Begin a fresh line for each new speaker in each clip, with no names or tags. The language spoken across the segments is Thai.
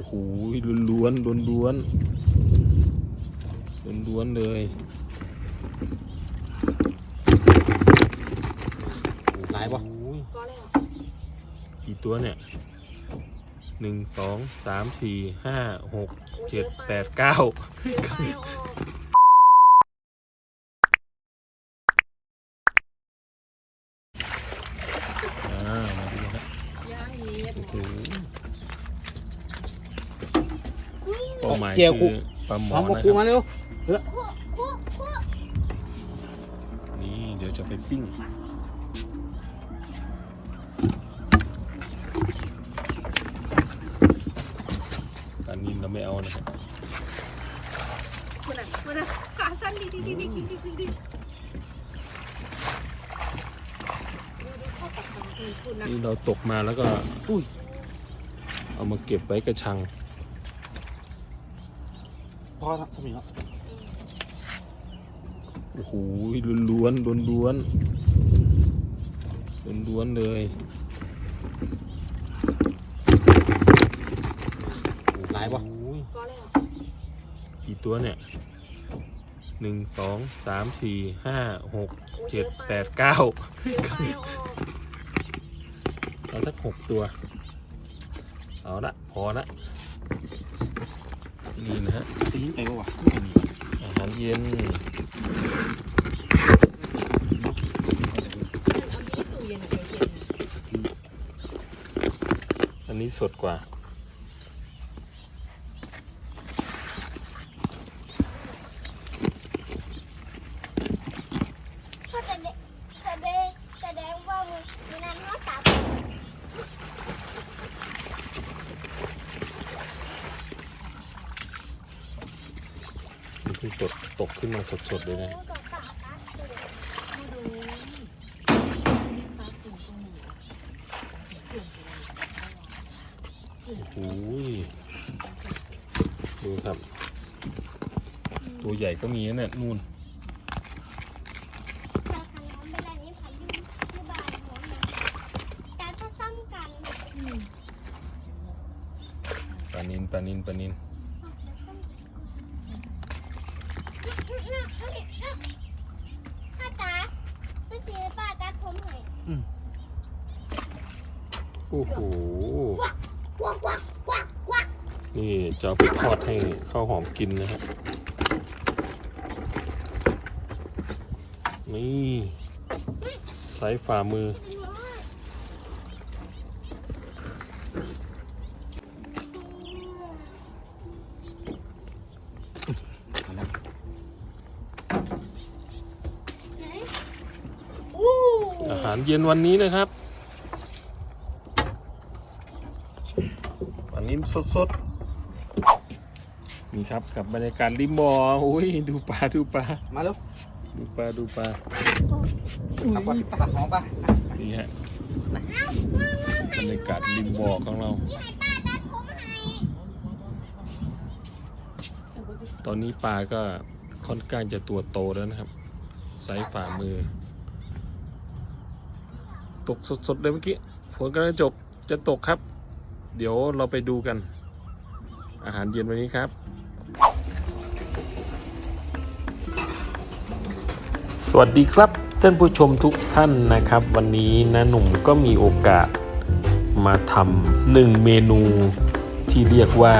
อ้โหล้วนล้วนล้วนล้วนล้วนๆเลย
หลายปะ
กี่
ตัวเนี่ยหนึ่งสองสามสี่ห้าหกเจ็ดแปดเก้า
เดี๋ยวไปเอาออก
อ่ามาดูครับ
ย่างเย็ด
โอ้โหเป้าหมาย
เจียว
คื
คุ
อปลาหม
พ
อ
ร้อมกับ
นะ
กู
ค
มา
รับ
เร็ว
นี่เดี๋ยวจะไปปิ้งปลานินเราไม่เอานะครับ
คุณอะคุณอะขาสั้นดีดีดีดีดีดีดีเข้าตักตังคุณนะ
นี่เราตกมาแล้วก็
อุ้ย
เอามาเก็บไว้กระชัง
พอแล้วสมิงแล้ว
โอ้โหล้วนล้วนล้วนล้วนล้วนๆเลย
หลายปะ
โอ้ย
ก็เลย
กี่ตัวเนี่ยหนึ่งสองสามสี่ห้าหกเจ็ดแปดเก้า
เดี๋ยวไปเอาออก
เอาสักหกตัว เอาละพอละ นี่นะฮะ
ตีนไปวะ
อาหารเย็น
อันนี้
สดกว่า
ก็แสดงแสดงแสดงว่ามือมือนั้นเขาจับ
นี่ตกตกขึ้นมาสดๆเลยนะ
มือกับปากกัดตัว
มาดูตาตุ่มตรงนี้
โอ้ยดูครับ ตัวใหญ่ก็มีนะเนี่ยนู่น
ถ้าคันน้องเวลานี้ผ่านที่ที่บ้านหัวหมาการผสมกัน
ปลานินปลานินปลานิน
ถ้าจ๋าก็คือป้าตัดผมให้
โอ้โห
วักวักวักวัก
นี่จะเอาไปทอดให้ข้าวหอมกินนะฮะนี่ไซส์ฝ่ามือ
อา
หารเย็นวันนี้นะครับอันนี้สดๆ นี่ครับกับบรรยากาศริมบ่ออุ้ยดูปลาดูปลา
มาเร็ว
ดูปลาดูปลา
ทำปะปะหอมปะ
นี่ฮะบรรยากาศริมบ่อของเรา
นี่ให้ป้าตัดผมให้
ตอนนี้ปลาก็ค่อนข้างจะตัวโตแล้วนะครับไซส์ฝ่ามือ ตกสดๆเลยเมื่อกี้ฝนกำลังจบจะตกครับ เดี๋ยวเราไปดูกัน อาหารเย็นวันนี้ครับ สวัสดีครับท่านผู้ชมทุกท่านนะครับ วันนี้นะหนุ่มก็มีโอกาสมาทำหนึ่งเมนูที่เรียกว่า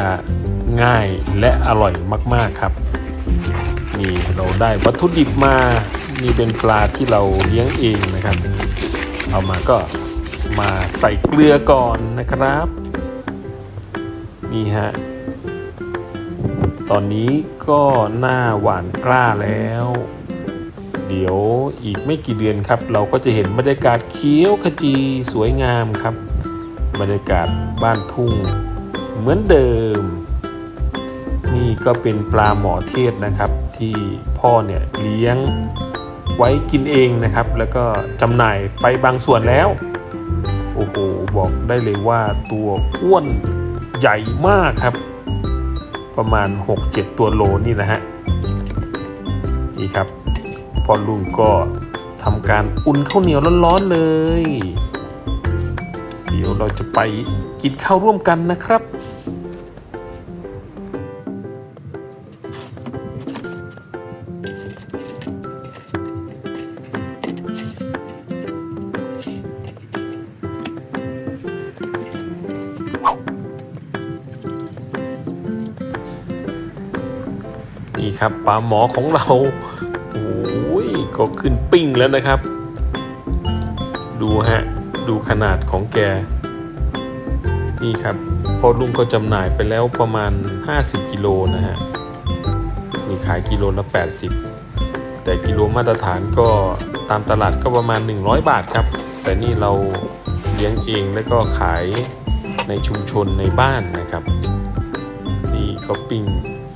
ง่ายและอร่อยมากๆครับ นี่เราได้วัตถุดิบมานี่เป็นปลาที่เราเลี้ยงเองนะครับ เอามาก็มาใส่เกลือก่อนนะครับ นี่ฮะ ตอนนี้ก็หน้าหวานกล้าแล้ว เดี๋ยวอีกไม่กี่เดือนครับ เราก็จะเห็นบรรยากาศเขียวขจีสวยงามครับ บรรยากาศบ้านทุ่ง เหมือนเดิม นี่ก็เป็นปลาหมอเทศนะครับ ที่พ่อเนี่ยเลี้ยง ไว้กินเองนะครับ แล้วก็จำหน่ายไปบางส่วนแล้ว โอ้โห บอกได้เลยว่าตัวอ้วนใหญ่มากครับ ประมาณ 6-7 ตัวโลนี่นะฮะ นี่ครับพอลุงก็ทำการอุ่นข้าวเหนียวร้อนๆเลย เดี๋ยวเราจะไปกินข้าวร่วมกันนะครับ ครับปลาหมอของเราโอ้ยก็ขึ้นปิ้งแล้วนะครับ ดูฮะ ดูขนาดของแก นี่ครับพอลุงก็จำหน่ายไปแล้วประมาณ 50 กิโลนะฮะมีขายกิโลละ 80 แต่กิโลมาตรฐานก็ตามตลาดก็ประมาณ 100 บาทครับ แต่นี่เราเลี้ยงเองแล้วก็ขายในชุมชนในบ้านนะครับ นี่ก็ปิ้ง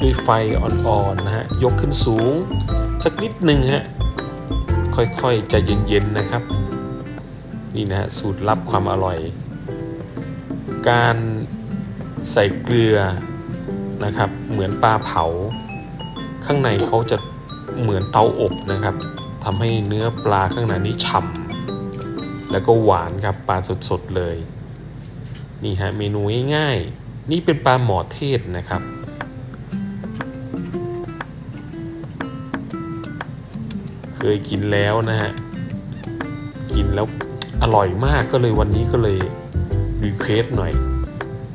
ด้วยไฟอ่อนๆนะฮะยกขึ้นสูง สักนิดหนึ่งฮะค่อยๆใจเย็นๆนะครับ นี่นะฮะสูตรลับความอร่อย การใส่เกลือนะครับ เหมือนปลาเผา ข้างในเขาจะเหมือนเตาอบนะครับทำให้เนื้อปลาข้างในนี้ฉ่ำแล้วก็หวานครับปลาสดๆเลยนี่ฮะเมนูง่ายๆนี่เป็นปลาหมอเทศนะครับ เคยกินแล้วนะฮะ กินแล้วอร่อยมากก็เลยวันนี้ก็เลยรีเควสหน่อย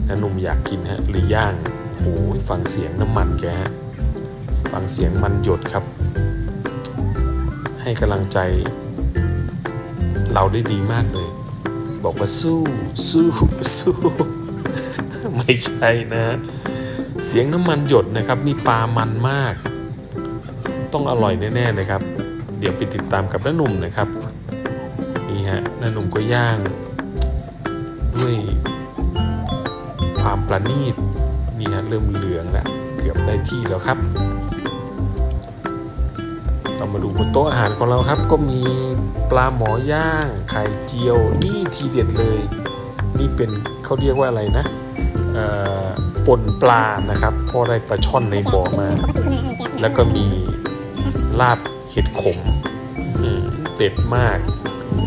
นะหนุ่มอยากกินฮะหรือย่างโอ้ยฟังเสียงน้ำมันแกฮะฟังเสียงมันหยดครับ ให้กำลังใจ เราได้ดีมากเลย บอกว่าสู้สู้สู้ไม่ใช่นะ เสียงน้ำมันหยดนะครับ นี่ปลามันมาก ต้องอร่อยแน่ๆเลยครับ เดี๋ยวไปติดตามกับน้าหนุ่มนะครับ นี่ฮะน้าหนุ่มก็ย่าง ด้วยความประณีตนี่ฮะเริ่มเหลืองแล้วเกือบได้ที่แล้วครับ เรามาดูบนโต๊ะอาหารของเราครับ ก็มีปลาหมอย่างไข่เจียวนี่ทีเด็ดเลย นี่เป็นเขาเรียกว่าอะไรนะป่นปลานะครับเพราะได้ปลาช่อนในบ่อมา แล้วก็มีลาบ เห็ดขมเด็ดมาก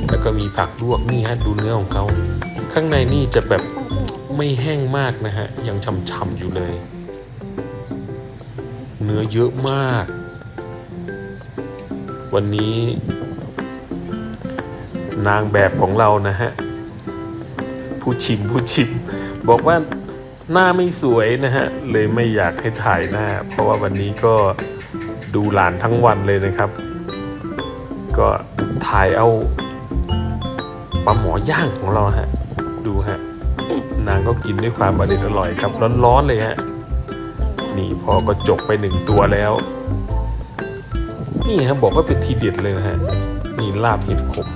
แล้วก็มีผักลวกนี่ฮะดูเนื้อของเขาข้างในนี่จะแบบไม่แห้งมากนะฮะ ยังฉ่ำๆอยู่เลย เนื้อเยอะมาก วันนี้ นางแบบของเรานะฮะ ผู้ชิมผู้ชิม บอกว่าหน้าไม่สวยนะฮะ เลยไม่อยากให้ถ่ายหน้า เพราะว่าวันนี้ก็ ดูหลานทั้งวันเลยนะครับ ก็ถ่ายเอาปลาหมอย่างของเราฮะ ดูฮะ นางก็กินด้วยความอร่อยอร่อยครับ ร้อนๆเลยฮะ นี่พอก็จกไปหนึ่งตัวแล้ว นี่ครับบอกว่าเป็นทีเด็ดเลยนะฮะ นี่ลาบเห็ดขม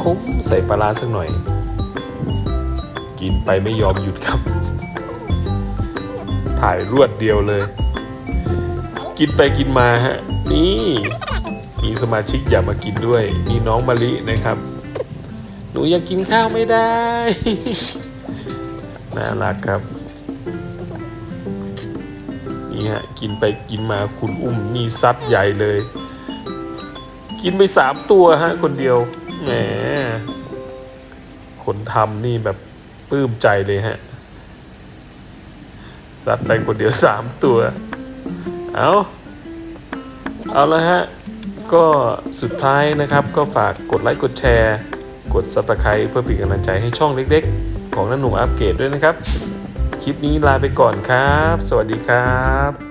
ขมๆใส่ปลาร้าสักหน่อย กินไปไม่ยอมหยุดครับ ถ่ายรวดเดียวเลย กินไปกินมาฮะ นี่มีสมาชิกอยากมากินด้วยนี่น้องมะลินะครับ หนูอยากกินข้าวไม่ได้ น่ารักครับนี่ฮะกินไปกินมาคุณอุ้มนี่ซัดใหญ่เลย กินไปสามตัวฮะ คนเดียวแหมคนทำนี่แบบปลื้มใจเลยฮะซัดไปคนเดียวสามตัว เอาเอาละฮะ ก็สุดท้ายนะครับ ก็ฝากกดไลค์กดแชร์ กด subscribe เพื่อเป็นกำลังใจให้ช่องเล็กๆ ของนันหนุ่มอัปเกรดด้วยนะครับ คลิปนี้ลาไปก่อนครับ สวัสดีครับ